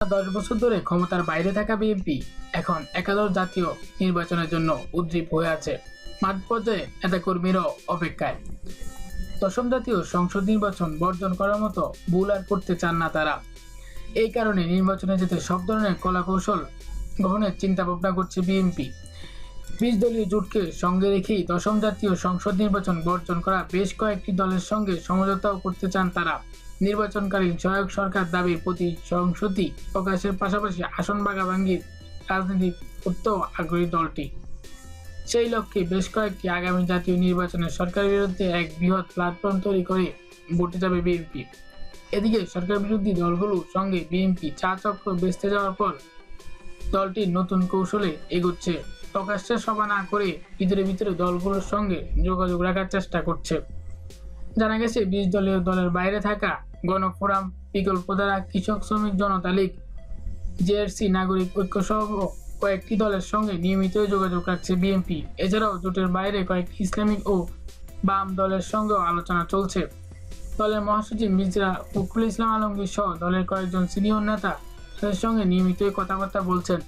দশ বছর ধরে ক্ষমতার বাইরে থাকা বিএনপি এখন একাদশ জাতীয় নির্বাচনের জন্য উদ্দীপ হয়ে আছে। মাঠ পর্যায়ে নেতাকর্মীরাও অপেক্ষায়। দশম জাতীয় সংসদ নির্বাচন বর্জন করার মতো ভুল আর করতে চান না তারা। এই কারণে নির্বাচনে যেতে সব ধরনের কলাকৌশল গ্রহণের চিন্তা ভাবনা করছে বিএনপি। বিশ দলীয় জোটকে সঙ্গে রেখেই দশম জাতীয় সংসদ নির্বাচন বর্জন করা বেশ কয়েকটি দলের সঙ্গে সমঝোতাও করতে চান তারা। নির্বাচনকালীন সহায়ক সরকার দাবির প্রতি সংসতি প্রকাশের পাশাপাশি আসন ভাগাভাঙ্গির রাজনীতি করতেও আগ্রহী দলটি। সেই লক্ষ্যে বেশ কয়েকটি আগামী জাতীয় নির্বাচনে সরকারের বিরুদ্ধে এক বৃহৎ প্ল্যাটফর্ম তৈরি করে ভোটে যাবে বিএনপি। এদিকে সরকার বিরোধী দলগুলোর সঙ্গে বিএনপি চা চক্র বেসতে যাওয়ার পর দলটি নতুন কৌশলে এগোচ্ছে। প্রকাশ্যে সভা না করে ভিতরে ভিতরে দলগুলোর সঙ্গে যোগাযোগ রাখার চেষ্টা করছে। জানা গেছে, বিশ দলীয় দলের বাইরে থাকা গণফোরাম বিকল্প দ্বারা কৃষক, শ্রমিক, জনতা লীগ জেআরসি নাগরিক ঐক্য সহ কয়েকটি দলের সঙ্গে নিয়মিত যোগাযোগ রাখছে বিএনপি। এছাড়াও জোটের বাইরে কয়েকটি ইসলামিক ও বাম দলের সঙ্গেও আলোচনা চলছে। দলের মহাসচিব মির্জা ফখরুল ইসলাম আলমগীর সহ দলের কয়েকজন সিনিয়র নেতা তাদের সঙ্গে নিয়মিতই কথাবার্তা বলছেন।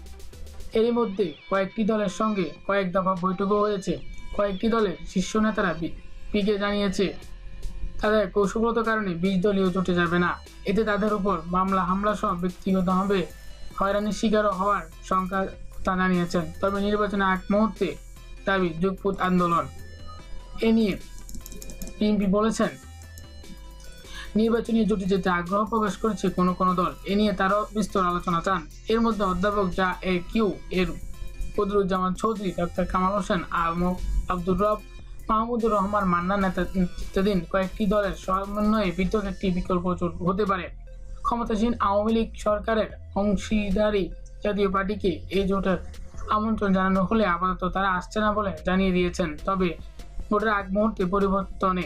এরই মধ্যে কয়েকটি দলের সঙ্গে কয়েক দফা বৈঠকও হয়েছে। কয়েকটি দলের শীর্ষ নেতারা পিকে জানিয়েছে তাদের কৌশলগত কারণে বিশ দলীয় জোটে যাবে না। এতে তাদের উপর মামলা, হামলা সহ ব্যক্তিগতভাবে হয়রানির শিকারও হওয়ার শঙ্কা তা জানিয়েছেন, তবে নির্বাচনের এক মুহূর্তে দাবি যুগপুত আন্দোলন। এ নিয়ে বিএনপি বলেছেন, নির্বাচনী জোটে যেতে আগ্রহ প্রকাশ করেছে কোনো কোনো দল। এ নিয়ে তারাও বিস্তর আলোচনা চান। এর মধ্যে অধ্যাপক যা এ কিউ এর বদরুজ্জামান চৌধুরী ডক্টর কামাল হোসেন আব্দুর রব মাহমুদুর রহমান মান্না নেতা নেতৃত্বাধীন কয়েকটি দলের সমন্বয়ে পৃথক একটি বিকল্প জোট হতে পারে। ক্ষমতাসীন আওয়ামী লীগ সরকারের অংশীদারি জাতীয় পার্টিকে এই জোটের আমন্ত্রণ জানানো হলে আপাতত তারা আসছে না বলে জানিয়ে দিয়েছেন। তবে ভোটের আগ মুহূর্তে পরিবর্তনে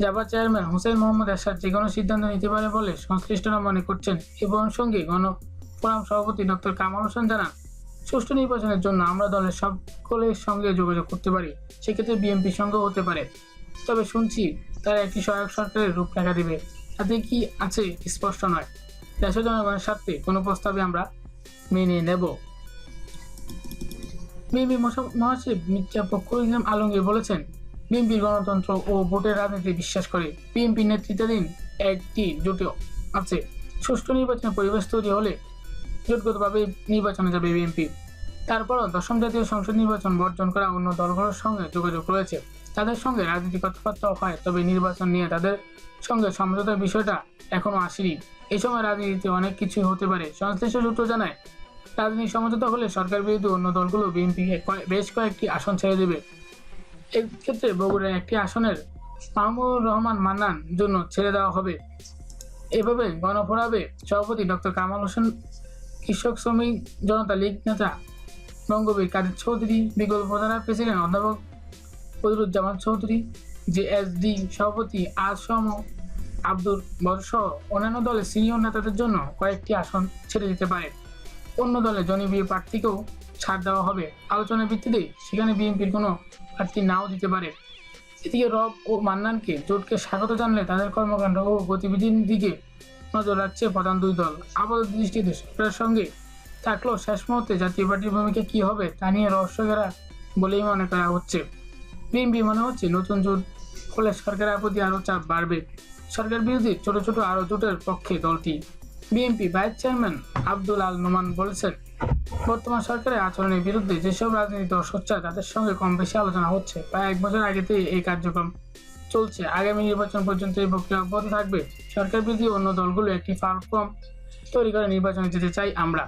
জাবা চেয়ারম্যান হোসেন মোহাম্মদ এরশাদ যে কোনো সিদ্ধান্ত নিতে পারে বলে সংশ্লিষ্টরা মনে করছেন। এবং সঙ্গে গণফোরাম সভাপতি ডক্টর কামাল হোসেন জানান সুষ্ঠু নির্বাচনের জন্য আমরা দলের সকলের সঙ্গে যোগাযোগ করতে পারি। সেক্ষেত্রে বিএনপির সঙ্গেও হতে পারে। তবে শুনছি তারা একটি সহায়ক সরকারের রূপরেখা দেবে। তাতে কি আছে স্পষ্ট নয়। দেশের জনগণের স্বার্থে কোনো প্রস্তাবে আমরা মেনে নেব। বিএনপি মহাসচিব মির্জা ফখরুল ইসলাম আলমগীর বলেছেন বিএনপি গণতন্ত্র ও ভোটের রাজনীতি বিশ্বাস করে বিএনপি নেতৃত্বাধীন একটি জোটে আছে। সুষ্ঠু নির্বাচনের পরিবেশ তৈরি হলে জোটগতভাবে নির্বাচনে যাবে বিএনপি। তারপরও দশম জাতীয় সংসদ নির্বাচন বর্জন করা অন্য দলগুলোর সঙ্গে যোগাযোগ রয়েছে। তাদের সঙ্গে রাজনীতি কথাবার্তা হয়, তবে নির্বাচন নিয়ে তাদের সঙ্গে সমঝোতার বিষয়টা এখনও আসেনি। এই সময় রাজনীতিতে অনেক কিছু হতে পারে। সংশ্লিষ্ট সূত্র জানায় রাজনীতি সমঝোতা হলে সরকার বিরোধী অন্য দলগুলো বিএনপিকে বেশ কয়েকটি আসন ছেড়ে দেবে। এক্ষেত্রে বগুড়ার একটি আসনের মাহমুদুর রহমান মান্নান জন্য ছেড়ে দেওয়া হবে। এভাবে গণফোরাবে সভাপতি ডক্টর কামাল হোসেন কৃষক, শ্রমিক, জনতা, লীগ নেতা বঙ্গবীর কাদের চৌধুরী, বিকল্প ধারার প্রেসিডেন্ট অধ্যাপক বদরুজ্জামান চৌধুরী, জেএসডি সভাপতি আসম আব্দুর বর সহ অন্যান্য দলের সিনিয়র নেতাদের জন্য কয়েকটি আসন ছেড়ে দিতে পারে। অন্য দলের জনপ্রিয় প্রার্থীকেও ছাড় দেওয়া হবে। আলোচনার ভিত্তিতে সেখানে বিএনপির কোনো প্রার্থী নাও দিতে পারে। এদিকে রব ও মান্নানকে জোটকে স্বাগত জানলে তাদের কর্মকাণ্ড ও গতিবিধির দিকে নজর রাখছে প্রধান দুই দল। আপাতত দৃষ্টিতে সরকারের সঙ্গে থাকলেও শেষ মুহূর্তে জাতীয় পার্টির ভূমিকা কি হবে তা নিয়ে রহস্যঘেরা বলেই মনে করা হচ্ছে। বিএনপি মনে হচ্ছে নতুন জোট হলে সরকারের প্রতি আরও চাপ বাড়বে। সরকার বিরোধী ছোট ছোট আরও জোটের পক্ষে দলটি। BNP vice chairman Abdul Al Noman বলেছেন, বর্তমান সরকারের আচরণের বিরুদ্ধে যেসব রাজনীতি দল সোচ্চার তাদের সঙ্গে কম বেশি আলোচনা হচ্ছে, প্রায় এক বছর আগে থেকে এই কার্যক্রম চলছে। আগামী নির্বাচন পর্যন্ত এই প্রক্রিয়া অব্যাহত থাকবে। সরকার বিরোধী অন্য দলগুলো একটি প্ল্যাটফর্ম তৈরি করে নির্বাচনে যেতে চাই আমরা।